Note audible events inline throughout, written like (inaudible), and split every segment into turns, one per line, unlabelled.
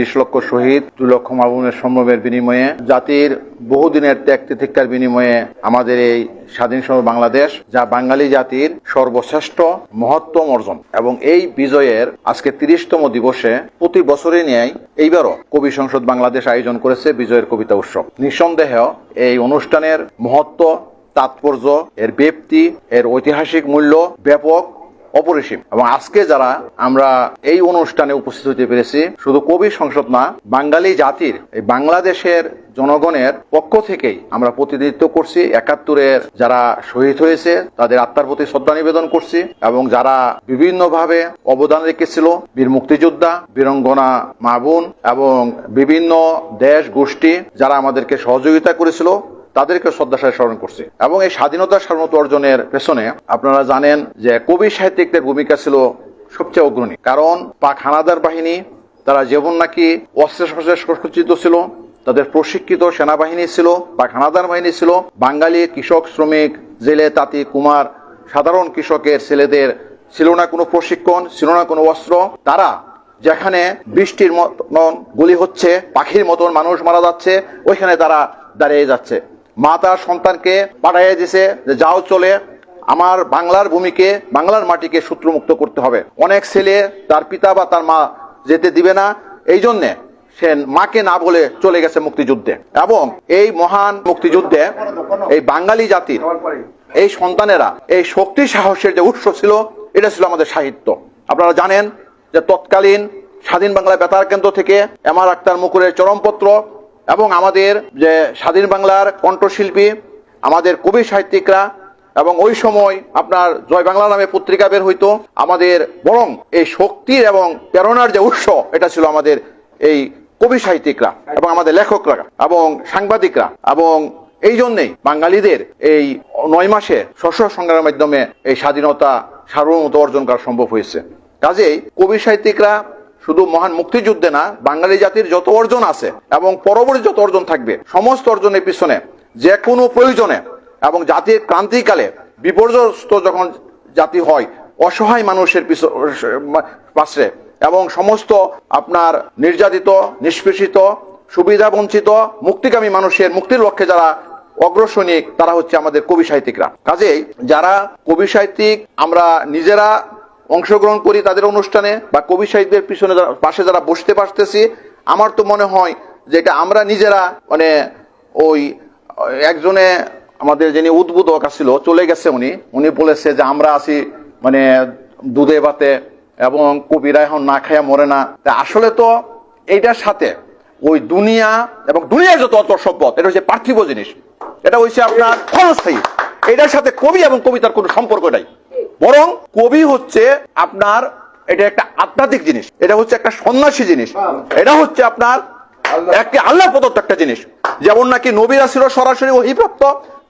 তিরিশ লক্ষ শহীদ দুই লক্ষ মামুনের সম্ভবের বিনিময়ে, জাতির বহুদিনের ত্যাগ তিতিক্ষার বিনিময়ে আমাদের এই স্বাধীন সময় বাংলাদেশ, যা বাঙালি জাতির সর্বশ্রেষ্ঠ মহত্তম অর্জন। এবং এই বিজয়ের আজকে তিরিশতম দিবসে প্রতি বছরই ন্যায় এইবারও কবি সংসদ বাংলাদেশ আয়োজন করেছে বিজয়ের কবিতা উৎসব। নিঃসন্দেহ এই অনুষ্ঠানের মহত্ব, তাৎপর্য, এর ব্যক্তি এর ঐতিহাসিক মূল্য ব্যাপক অপরিসীম। এবং আজকে যারা আমরা এই অনুষ্ঠানে উপস্থিত হতে পেরেছি, শুধু কবি সংসদ না, বাঙালি জাতির, এই বাংলাদেশের জনগণের পক্ষ থেকেই আমরা প্রতিনিধিত্ব করছি। একাত্তরের যারা শহীদ হয়েছে, তাদের আত্মার প্রতি শ্রদ্ধা নিবেদন করছি এবং যারা বিভিন্নভাবে অবদান রেখেছিল, বীর মুক্তিযোদ্ধা, বীরঙ্গনা মা বোন এবং বিভিন্ন দেশ গোষ্ঠী যারা আমাদেরকে সহযোগিতা করেছিল তাদেরকে শ্রদ্ধাশায় স্মরণ করছি। এবং এই স্বাধীনতা সার্বত অর্জনের পেছনে আপনারা জানেন যে কবি সাহিত্যিকদের ভূমিকা ছিল সবচেয়ে অগ্রণী। কারণ পাক হানাদার বাহিনী, তারা যেমন নাকি অস্ত্র শস্ত্রে ছিল, তাদের প্রশিক্ষিত সেনাবাহিনী ছিল বা হানাদার বাহিনী ছিল, বাঙালি কৃষক, শ্রমিক, জেলে তাঁতি, কুমার, সাধারণ কৃষকের ছেলেদের ছিল না কোনো প্রশিক্ষণ, ছিল না কোনো অস্ত্র। তারা যেখানে বৃষ্টির মতন গুলি হচ্ছে, পাখির মতন মানুষ মারা যাচ্ছে, ওইখানে তারা দাঁড়িয়ে যাচ্ছে। মা তার সন্তানকে পাঠাইয়া দিছে যে, যাও চলে, আমার বাংলার ভূমিকে, বাংলার মাটিকে সূত্রমুক্ত করতে হবে। অনেক ছেলে তার পিতা বা তার মা যেতে দিবে না, এই জন্যে সে মাকে না বলে চলে গেছে মুক্তিযুদ্ধে। এবং এই মহান মুক্তিযুদ্ধে এই বাঙালি জাতির এই সন্তানেরা এই শক্তি সাহসের যে উৎস ছিল, এটা ছিল আমাদের সাহিত্য। আপনারা জানেন যে তৎকালীন স্বাধীন বাংলা বেতার কেন্দ্র থেকে এম আর আক্তার মুকুরের চরমপত্র এবং আমাদের যে স্বাধীন বাংলার কণ্ঠশিল্পী, আমাদের কবি সাহিত্যিকরা এবং ওই সময় আপনার জয় বাংলা নামে পত্রিকা বের হইতো, আমাদের বরং এই শক্তির এবং প্রেরণার যে উৎস, এটা ছিল আমাদের এই কবি সাহিত্যিকরা এবং আমাদের লেখকরা এবং সাংবাদিকরা এবং এই জন্যেই বাঙালিদের এই নয় মাসে শস্য সংগ্রামের মাধ্যমে এই স্বাধীনতা সার্বভৌমত্ব অর্জন করা সম্ভব হয়েছে। কাজেই কবি সাহিত্যিকরা শুধু মহান মুক্তিযুদ্ধে না, বাঙালি জাতির যত অর্জন আছে এবং পরবর্তী যত অর্জন থাকবে, সমস্ত অর্জনের পিছনে যে কোনো প্রয়োজনে এবং জাতির ক্রান্তিকালে বিপর্যস্ত যখন জাতি হয়, অসহায় মানুষের পাশে এবং সমস্ত আপনার নির্যাতিত, নিষ্পেষিত, সুবিধা বঞ্চিত, মুক্তিকামী মানুষের মুক্তির লক্ষ্যে যারা অগ্রসৈনিক, তারা হচ্ছে আমাদের কবি সাহিত্যিকরা। কাজেই যারা কবি সাহিত্যিক, আমরা নিজেরা অংশগ্রহণ করি তাদের অনুষ্ঠানে বা কবি সাহিত্যের পিছনে পাশে যারা বসতে পারতেছি, আমার তো মনে হয় যে এটা আমরা নিজেরা মানে ওই, একজনে আমাদের যিনি উদ্বোধক ছিল চলে গেছে উনি। উনি বলেছে যে আমরা আছি মানে দুধে ভাতে এবং কবিরা এখন না খাইয়া মরে না। তা আসলে তো এইটার সাথে ওই দুনিয়া এবং দুনিয়ার যত অত সম্পদ, এটা হচ্ছে পার্থিব জিনিস। এটা হচ্ছে আপনার ক্ষণস্থায়ী। এটার সাথে কবি এবং কবিতার কোনো সম্পর্ক নাই। বরং কবি হচ্ছে আপনার এটা একটা আধ্যাত্মিক জিনিস এটা হচ্ছে একটা সন্ন্যাসী জিনিস এটা হচ্ছে আপনার একটি আল্লাহ প্রদত্ত একটা জিনিস। যেমন নাকি নবীরা ছিল সরাসরি অহিপ্রাপ্ত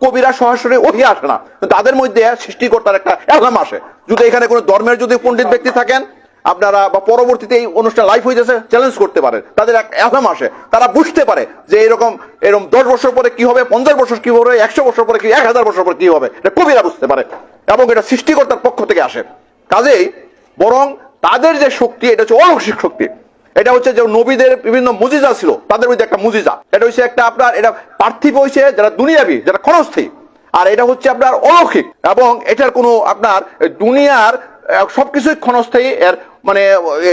কবিরা সরাসরি ওহি আসে না। তাদের মধ্যে সৃষ্টিকর্তার একটা অ্যালবাম আসে। যদি এখানে কোনো ধর্মের যদি পণ্ডিত ব্যক্তি থাকেন আপনারা বা পরবর্তীতে এই অনুষ্ঠান লাইভ হয়ে যাচ্ছে চ্যালেঞ্জ করতে পারেন। তাদের এক অ্যালবাম আসে। তারা বুঝতে পারে যে এরকম এরকম দশ বছর পরে কি হবে পঞ্চাশ বছর কি হবে একশো বছর পরে কি এক হাজার বছর পরে কি হবে। এটা কবিরা বুঝতে পারে। এবং এটা সৃষ্টিকর্তার পক্ষ থেকে আসে। কাজেই বরং তাদের যে শক্তি, এটা হচ্ছে অলৌকিক শক্তি। এটা হচ্ছে যে নবীদের বিভিন্ন মুজিজা ছিল, তাদের মধ্যে একটা মুজিজা। এটা হচ্ছে একটা আপনার, এটা পার্থিব হয়েছে যারা দুনিয়াবি, যারা ক্ষণস্থায়ী। আর এটা হচ্ছে আপনার অলৌকিক এবং এটার কোনো আপনার দুনিয়ার সবকিছুই ক্ষণস্থায়ী, এর মানে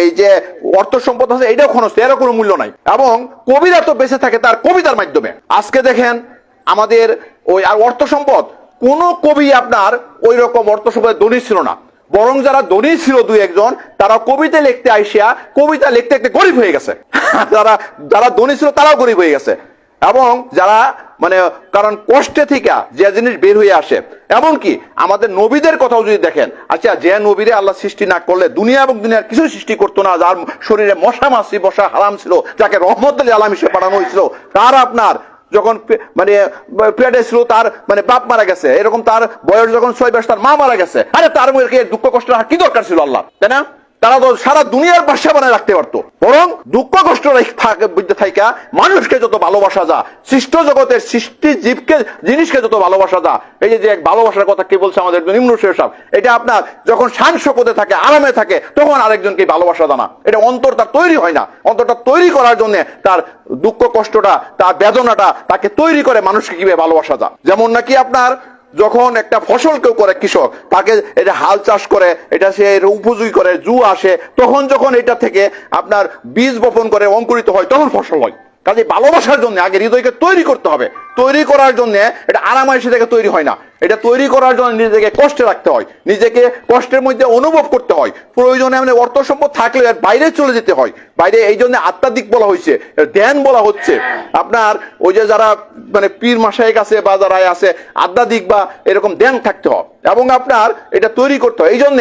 এই যে অর্থ সম্পদ আছে, এটাও ক্ষণস্থায়ী এর কোনো মূল্য নাই। এবং কবিরা তো বেঁচে থাকে তার কবিতার মাধ্যমে। আজকে দেখেন আমাদের ওই আর অর্থ সম্পদ কোন কবি আপনার ওই রকম অর্থ সম্পদের ধনী ছিল না। বরং যারা ধনী ছিল দুই একজন, তারা কবিতা লিখতে আইসিয়া কবিতা লিখতে লিখতে গরিব হয়ে গেছে। (laughs) যারা যারা ধনী ছিল তারাও গরিব হয়ে গেছে। এবং যারা মানে কারণ কষ্টে থেকে যে জিনিস বের হয়ে আসে। এমনকি আমাদের নবীদের কথাও যদি দেখেন আচ্ছা যে নবীরে আল্লাহ সৃষ্টি না করলে দুনিয়া এবং দুনিয়ার কিছু সৃষ্টি করতো না, যার শরীরে মশা মাছি বসা হারাম ছিল, যাকে রহমত আলাম হিসেবে পাঠানো হয়েছিল, তার আপনার যখন মানে পেটে ছিল, তার মানে বাপ মারা গেছে। এরকম তার বয়স যখন ছয় বয়স তার মা মারা গেছে। আরে তার মধ্যে দুঃখ কষ্ট কি দরকার ছিল আল্লাহ? তাই না? তারা তো সারা দুনিয়ার বাসা বানায় রাখতে পারতো। বরং দুঃখ কষ্ট বিদ্যা থাইকা মানুষকে যত ভালোবাসা যা, সৃষ্ট জগতের সৃষ্টি জীবকে, জিনিসকে যত ভালোবাসা যা, এই যে এক ভালোবাসার কথা কে বলছে আমাদের নিম্ন সাহেব, এটা আপনার যখন শকতে থাকে, আরামে থাকে, তখন আরেকজনকে ভালোবাসা জানা এটা অন্তরটা তৈরি হয় না। অন্তরটা তৈরি করার জন্য তার দুঃখ কষ্টটা, তার বেদনাটা তাকে তৈরি করে মানুষকে কীভাবে ভালোবাসা যা। যেমন নাকি আপনার যখন একটা ফসল কেউ করে কৃষক, তাকে এটা হাল চাষ করে, এটা সে উপযোগী করে, জু আসে, তখন যখন এটা থেকে আপনার বীজ বপন করে অঙ্কুরিত হয়, তখন ফসল হয়। কাজে ভালোবাসার জন্য আগে হৃদয়কে তৈরি করতে হবে। তৈরি করার জন্য এটা আরামাইশে থেকে তৈরি হয় না। এটা তৈরি করার জন্য নিজেকে কষ্টে রাখতে হয়। নিজেকে কষ্টের মধ্যে অনুভব করতে হয়। প্রয়োজনে মানে অর্থ সম্পদ থাকলে বাইরে চলে যেতে হয়। বাইরে এই জন্য আত্মাধিক বলা হয়েছে ধ্যান বলা হচ্ছে। আপনার ওই যে যারা মানে পীর মাসায়িক আছে বা যারা আছে, আধ্যাত্মিক বা এরকম ধ্যান থাকতে হয়। এবং আপনার এটা তৈরি করতে হয়। এই জন্য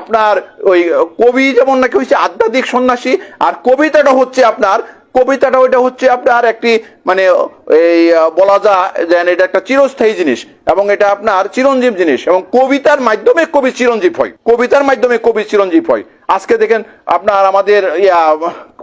আপনার ওই কবি যেমন নাকি হচ্ছে আধ্যাত্মিক সন্ন্যাসী, আর কবিতাটা হচ্ছে আপনার কবিতাটা ওইটা হচ্ছে আপনার একটি মানে এই বলা যায় যে এটা একটা চিরস্থায়ী জিনিস এবং এটা আপনার চিরঞ্জীব জিনিস এবং কবিতার মাধ্যমে কবি চিরঞ্জীব হয়। কবিতার মাধ্যমে কবি চিরঞ্জীব হয়। আজকে দেখেন আপনার আমাদের, ইয়া,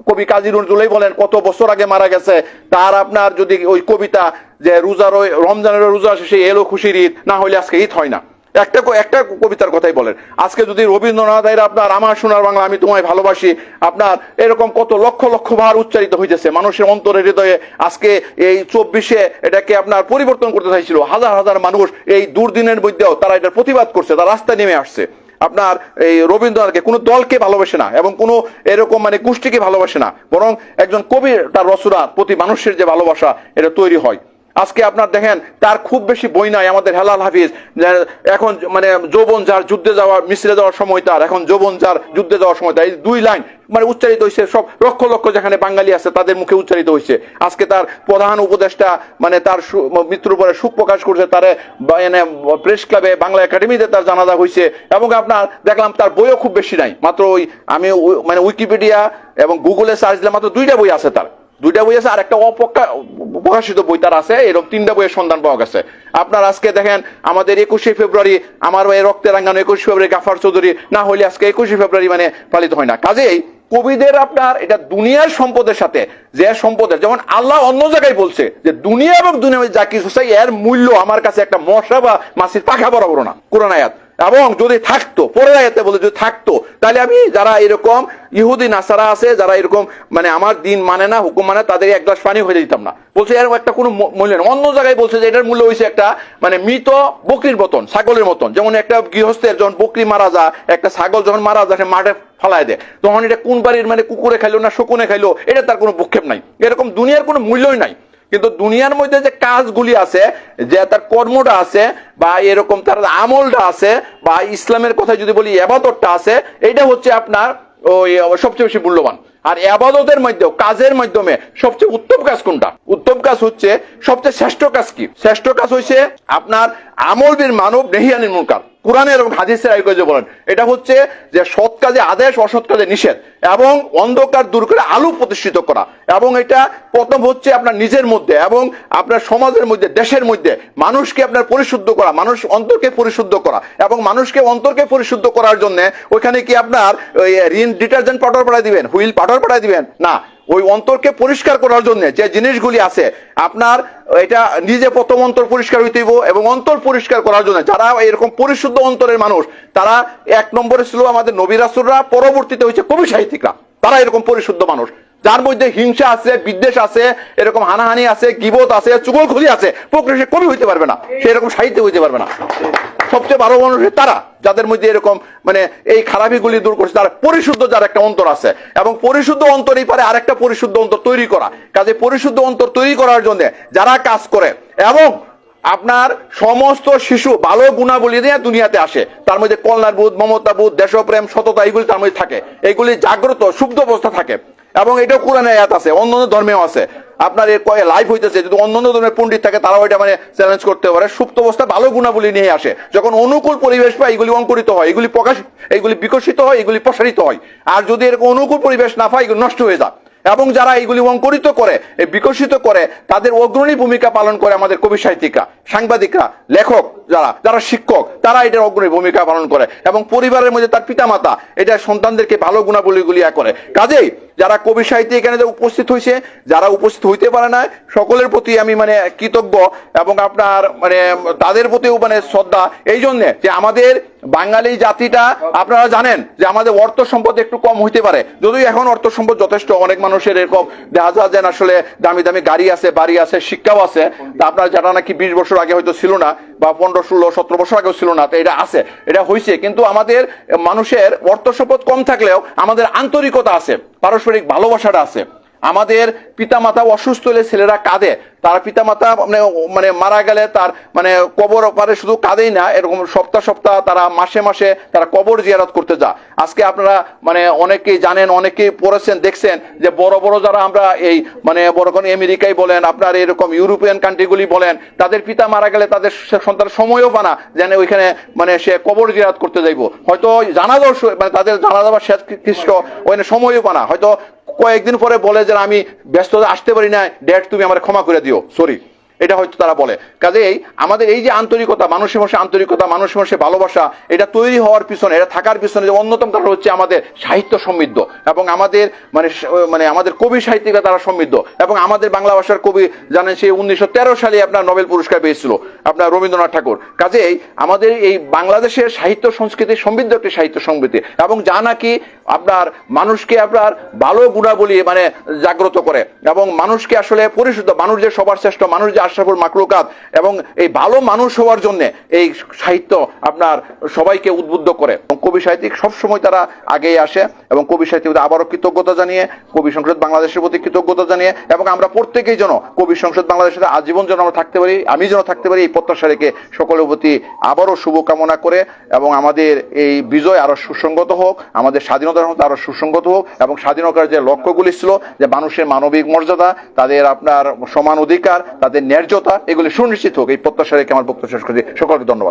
কবি কাজী নজরুলই বলেন, কত বছর আগে মারা গেছে, তার আপনার যদি ওই কবিতা যে রোজার রমজানের রোজা শেষে এলো খুশির ঈদ, না হলে আজকে ঈদ হয় না। একটা একটা কবিতার কথাই বলেন। আজকে যদি রবীন্দ্রনাথ এর আপনার আমার সোনার বাংলা আমি তোমায় ভালোবাসি, আপনার এরকম কত লক্ষ লক্ষ বার উচ্চারিত হইতেছে। মানুষের অন্তরের হৃদয়ে আজকে এই চব্বিশে এটাকে আপনার পরিবর্তন করতে চাইছিল। হাজার হাজার মানুষ এই দুর্দিনের মধ্যেও তারা এটার প্রতিবাদ করছে, তারা রাস্তায় নেমে আসছে। আপনার এই রবীন্দ্রনাথকে কোনো দলকে ভালোবাসে না এবং কোনো এরকম মানে গোষ্ঠীকে ভালোবাসে না। বরং একজন কবির তার রচনা প্রতি মানুষের যে ভালোবাসা, এটা তৈরি হয়। আজকে আপনার দেখেন, তার খুব বেশি বই নাই আমাদের হেলাল হাফিজ। এখন মানে যৌবন যার যুদ্ধে যাওয়ার মিশ্রে যাওয়ার সময় তার, এখন যৌবন যার যুদ্ধে যাওয়ার সময় তার। এই দুই লাইন মানে উচ্চারিত হয়েছে সব লক্ষ লক্ষ যেখানে বাঙালি আছে তাদের মুখে উচ্চারিত হয়েছে আজকে তার প্রধান উপদেষ্টা মানে তার মৃত্যুর পরে সুখ প্রকাশ করছে, তার প্রেস ক্লাবে, বাংলা একাডেমিতে তার জানাজা হয়েছে এবং আপনার দেখলাম তার বইও খুব বেশি নাই। মাত্র ওই, আমি মানে উইকিপিডিয়া এবং গুগলে সার্চ দিলে মাত্র দুইটা বই আছে তার। দুইটা বই আছে, আর একটা অপকা প্রকাশিত বই তার আছে, এরকম তিনটা বইয়ের সন্ধান পাওয়া গেছে। আপনার আজকে দেখেন, আমাদের একুশে ফেব্রুয়ারি, আমার এই রক্তে রাঙ্গানো একুশে ফেব্রুয়ারি, গাফার চৌধুরী, না হলে আজকে একুশে ফেব্রুয়ারি মানে পালিত হয় না। কাজেই, কবিদের আপনার, এটা দুনিয়ার সম্পদের সাথে, যে সম্পদের, যেমন আল্লাহ অন্য জায়গায় বলছে যে, দুনিয়া এবং দুনিয়া যা কিছু চাই এর মূল্য আমার কাছে একটা মশা বা মাছির পাখা বরাবর না। কোরআন আয়াত। এবং যদি থাকতো, পরের আয়াতে বলে যদি থাকতো, তাহলে আমি যারা এরকম ইহুদি, নাসারা আছে, যারা এরকম মানে আমার দিন মানে না, হুকুম মানে তাদের এক গ্লাস পানি হয়ে দিতাম না। বলছে এর একটা কোনো মূল্য নেই। অন্য জায়গায় বলছে যে এটার মূল্য হয়েছে একটা মানে মৃত বকরির মতন, ছাগলের মতন। যেমন একটা গৃহস্থের যখন বকরি মারা যায়, একটা ছাগল যখন মারা যায় মাঠে ফালায় দেয়। তখন এটা কোন বাড়ির মানে কুকুরে খাইলো না শকুনে খাইলো, এটা তার কোনো ভক্ষেপ নাই। এরকম দুনিয়ার কোনো মূল্যই নাই। কিন্তু দুনিয়ার মধ্যে যে কাজগুলি আছে, যে তার কর্মটা আছে, বা এরকম তার আমলটা আছে, বা ইসলামের কথা যদি বলি, এবাদতটা আছে এটা হচ্ছে আপনার ওই সবচেয়ে বেশি মূল্যবান। আর আবাদতের মধ্যেও কাজের মাধ্যমে সবচেয়ে উত্তম কাজ কোনটা? উত্তম কাজ হচ্ছে সবচেয়ে শ্রেষ্ঠ কাজ কি? শ্রেষ্ঠ কাজ হচ্ছে আপনার আমল বীর মানব নেহিয়ানির মুনকার। কোরআনের এবং হাদিসের আয়োগে বলেন। এটা হচ্ছে যে সৎ কাজে আদেশ, অসৎ কাজে নিষেধ এবং অন্ধকার দূর করে আলো প্রতিষ্ঠিত করা এবং এটা প্রথম হচ্ছে আপনার নিজের মধ্যে এবং আপনার সমাজের মধ্যে, দেশের মধ্যে মানুষকে আপনার পরিশুদ্ধ করা, মানুষ অন্তরকে পরিশুদ্ধ করা এবং মানুষকে অন্তরকে পরিশুদ্ধ করার জন্য ওইখানে কি আপনার রিন ডিটারজেন্ট পাউডার পাঠাই দিবেন? হুইল পাউডার পাঠাই দিবেন? না ওই অন্তরকে পরিষ্কার করার জন্য যে জিনিসগুলি আছে, আপনার এটা নিজে প্রথম অন্তর পরিষ্কার হইতে হইব এবং অন্তর পরিষ্কার করার জন্য যারা এরকম পরিশুদ্ধ অন্তরের মানুষ, তারা এক নম্বরে ছিল আমাদের নবিরাসুররা পরবর্তীতে হচ্ছে কবি সাহিত্যিকরা। তারা এরকম পরিশুদ্ধ মানুষ। যার মধ্যে হিংসা আছে, বিদ্বেষ আছে, এরকম হানাহানি আছে, গিবত আছে চুগলখুলি আছে, প্রকৃতি কবি হইতে পারবে না। সে এরকম সাহিত্য হইতে পারবে না। সবচেয়ে ভালো মানুষ তারা, যাদের মধ্যে এরকম মানে এই খারাপিগুলি দূর করছে, তার পরিশুদ্ধ যার একটা অন্তর আছে। এবং পরিশুদ্ধ অন্তরই পারে আরেকটা পরিশুদ্ধ অন্তর তৈরি করা। কাজে পরিশুদ্ধ অন্তর তৈরি করার জন্য যারা কাজ করে, এবং আপনার সমস্ত শিশু ভালো গুণাবলী নিয়ে দুনিয়াতে আসে, তার মধ্যে কল্যাণ বোধ, মমতা বোধ, দেশপ্রেম, সততা, এগুলি তার মধ্যে থাকে। এগুলি জাগ্রত সুপ্ত অবস্থা থাকে। এবং এটাও কোরআনে আয়াত আছে অন্য অন্য ধর্মেও আছে। আপনার এর কয়ে লাইভ হইতেছে, যদি অন্য অন্য ধরনের পণ্ডিত থাকে, তারাও এটা মানে চ্যালেঞ্জ করতে পারে। সুপ্ত অবস্থা ভালো গুণাবলী নিয়ে আসে। যখন অনুকূল পরিবেশ পায়, এগুলি অঙ্কুরিত হয়, এগুলি প্রকাশ, এগুলি বিকশিত হয়, এগুলি প্রসারিত হয়। আর যদি এরকম অনুকূল পরিবেশ না পায়, এগুলি নষ্ট হয়ে যায়। এবং যারা এইগুলি অঙ্কুরিত করে বিকশিত করে, তাদের অগ্রণী ভূমিকা পালন করে আমাদের কবি সাহিত্যিকরা, সাংবাদিকরা, লেখক। যারা যারা শিক্ষক তারা এটার অগ্রণী ভূমিকা পালন করে এবং পরিবারের মধ্যে তার পিতামাতা এটা সন্তানদেরকে ভালো গুণাবলীগুলি ইয়া করে। কাজেই যারা কবি সাহিত্যে এখানে উপস্থিত হয়েছে, যারা উপস্থিত হইতে পারে না, সকলের প্রতি আমি মানে কৃতজ্ঞ এবং আপনার মানে তাদের প্রতিও মানে শ্রদ্ধা। এই জন্যে যে আমাদের বাঙালি জাতিটা, আপনারা জানেন যে আমাদের অর্থ সম্পদ একটু কম হইতে পারে। যদিও এখন অর্থ সম্পদ যথেষ্ট, অনেক মানুষের এরকম দেখা যায় যে আসলে দামি দামি গাড়ি আছে, বাড়ি আছে, শিক্ষাও আছে। তা আপনার যেটা নাকি বিশ বছর আগে হয়তো ছিল না বা পনেরো ষোলো, সতেরো বছর আগেও ছিল না, তো এটা আছে, এটা হয়েছে কিন্তু আমাদের মানুষের অর্থ সম্পদ কম থাকলেও আমাদের আন্তরিকতা আছে, পারস্পরিক ভালোবাসাটা আছে। আমাদের পিতামাতা অসুস্থ হলে ছেলেরা কাঁদে। তার পিতামাতা মানে মানে মারা গেলে তার মানে কবর পারে শুধু কাঁদেই না, এরকম সপ্তাহ সপ্তাহ তারা মাসে মাসে তারা কবর জিয়ারত করতে যা আজকে আপনারা মানে অনেকেই জানেন, অনেকেই পড়েছেন, দেখছেন যে বড় বড় যারা আমরা এই মানে বড় কোনো আমেরিকাই বলেন, আপনার এরকম ইউরোপিয়ান কান্ট্রিগুলি বলেন, তাদের পিতা মারা গেলে তাদের সন্তান সময়ও পানা যেন ওইখানে মানে সে কবর জিয়ারত করতে যাইব। হয়তো জানাজাও সু- মানে তাদের জানাজা বা শেষ খ্রিস্ট ওইখানে সময়ও পানা হয়তো কয়েকদিন পরে বলে যে আমি ব্যস্ত আসতে পারি না ডেট তুমি আমার ক্ষমা করে দিও। সরি এটা হয়তো তারা বলে। কাজেই আমাদের এই যে আন্তরিকতা, মানুষের মাসে আন্তরিকতা, মানুষের মাসে ভালোবাসা, এটা তৈরি হওয়ার পিছনে, এটা থাকার পিছনে যে অন্যতম কারণ হচ্ছে আমাদের সাহিত্য সমৃদ্ধ এবং আমাদের মানে মানে আমাদের কবি সাহিত্যিকরা তারা সমৃদ্ধ এবং আমাদের বাংলা ভাষার কবি জানেন সেই উনিশশো তেরো সালে আপনার নোবেল পুরস্কার পেয়েছিল, আপনার রবীন্দ্রনাথ ঠাকুর। কাজেই আমাদের এই বাংলাদেশের সাহিত্য সংস্কৃতি সমৃদ্ধ একটি সাহিত্য সমৃদ্ধি এবং যা নাকি আপনার মানুষকে আপনার ভালো গুণাবলী মানে জাগ্রত করে এবং মানুষকে আসলে পরিশুদ্ধ, মানুষ যে সবার শ্রেষ্ঠ, মানুষ যে আশরাফুল মাকলুকাত এবং এই ভালো মানুষ হওয়ার জন্য এই সাহিত্য আপনার সবাইকে উদ্বুদ্ধ করে। কবি সাহিত্যিক সবসময় তারা আগেই আসে এবং কবি সাহিত্যিকদের আবারও কৃতজ্ঞতা জানিয়ে, কবি সংসদ বাংলাদেশের প্রতি কৃতজ্ঞতা জানিয়ে এবং আমরা প্রত্যেকেই যেন কবি সংসদ বাংলাদেশের আজীবন যেন আমরা থাকতে পারি, আমি যেন থাকতে পারি এই প্রত্যাশা রেখে সকলের প্রতি আবারও শুভকামনা করে এবং আমাদের এই বিজয় আরও সুসংগত হোক, আমাদের স্বাধীনতার মতো আরও সুসংগত হোক এবং স্বাধীনতার যে লক্ষ্যগুলি ছিল, যে মানুষের মানবিক মর্যাদা, তাদের আপনার সমান অধিকার, তাদের ন্যায্যতা এগুলি সুনিশ্চিত হোক। এই প্রত্যাশা রেখে আমার বক্তব্য শেষ করছি। সকলকে ধন্যবাদ।